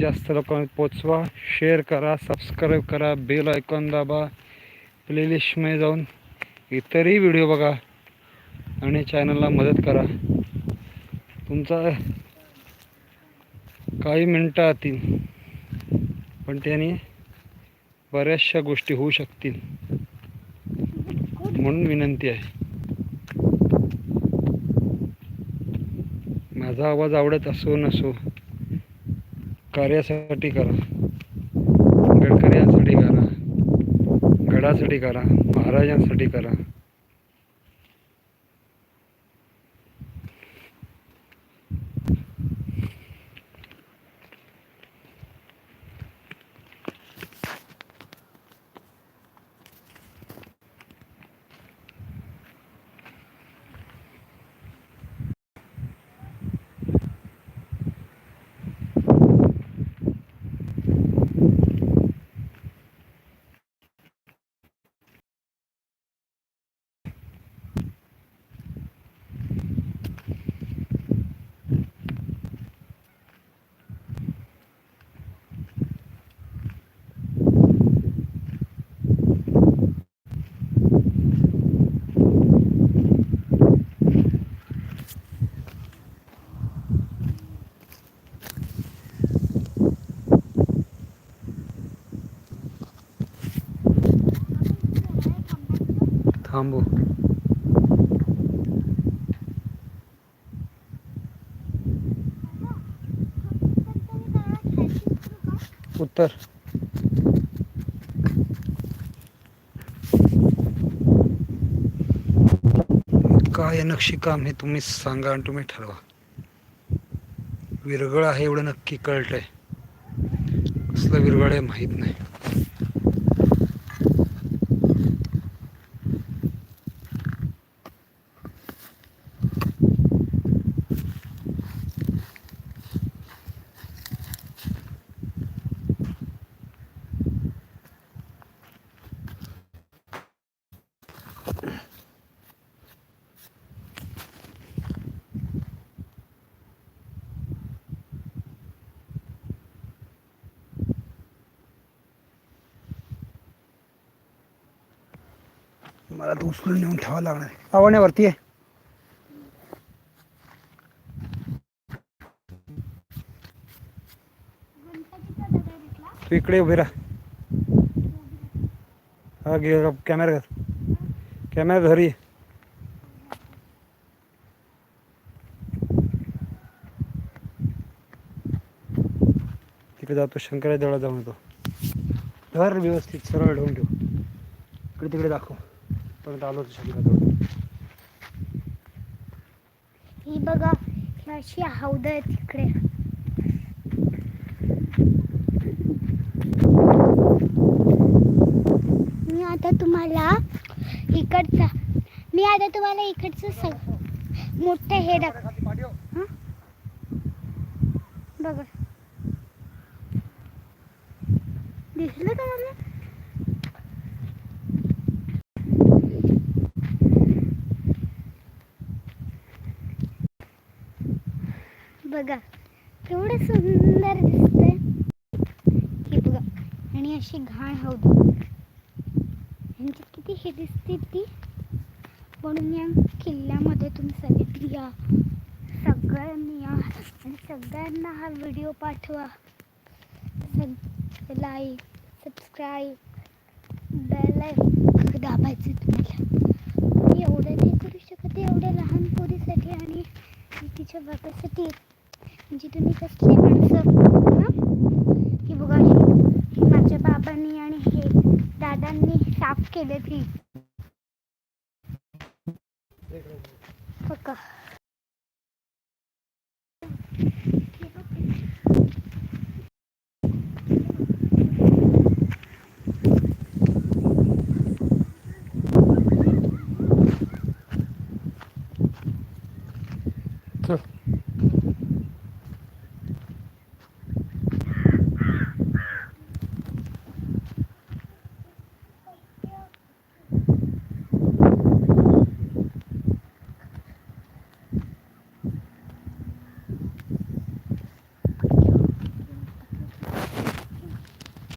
जास्त लोकांना पोचवा. शेअर करा सबस्क्राईब करा बेल आयकॉन दाबा. प्लेलिस्टमध्ये जाऊन इतरही व्हिडिओ बघा आणि चॅनलला मदत करा. तुमचा काही मिनटं आतील पण त्याने बऱ्याचशा गोष्टी होऊ शकतील. म्हणून विनंती आहे. माझा आवाज आवडत असो नसो कार्यासाठी करा गडकऱ्यांसाठी करा गडासाठी करा महाराजांसाठी करा थांबू. उत्तर. काय नक्षीकाम हे तुम्ही सांगा आणि तुम्ही ठरवा. विरगळ आहे एवढं नक्की कळतंय. कसलं विरगळ आहे माहीत नाही. मला तो उचलून नेऊन ठेवावं लागणार. आहे आहे. तू इकडे उभे राहा. हा घे कॅमेरा घर कॅमेरा घरी. आहे. तिकडे जातो शंकरा देवळा जाऊन येतो. घर व्यवस्थित सरळ ठेवून ठेव. इकडे तिकडे दाखव. परत आलो होतो शंकरा देवळात ही बघा अशी हौद आहे तिकडे. मी आता तुम्हाला इकडचा. मी आता तुम्हाला इकडचं सग मोठं हे दाख बघा. दिसलं का मला? बघा केवढं सुंदर दिसतंय. हे बघा आणि अशी घाण हौद म्हणजे किती हे दिसते ती. म्हणून या किल्ल्यामध्ये तुम्ही सगळे या सगळ्यांनी या आणि सगळ्यांना हा व्हिडिओ पाठवा. सग लाईक सबस्क्राईब बेल दाबायचं तुम्हाला. मी एवढं नाही करू शकत एवढ्या लहान पोरीसाठी आणि तिच्या बाबासाठी म्हणजे तुम्ही कसले माणसं दे फी पक्का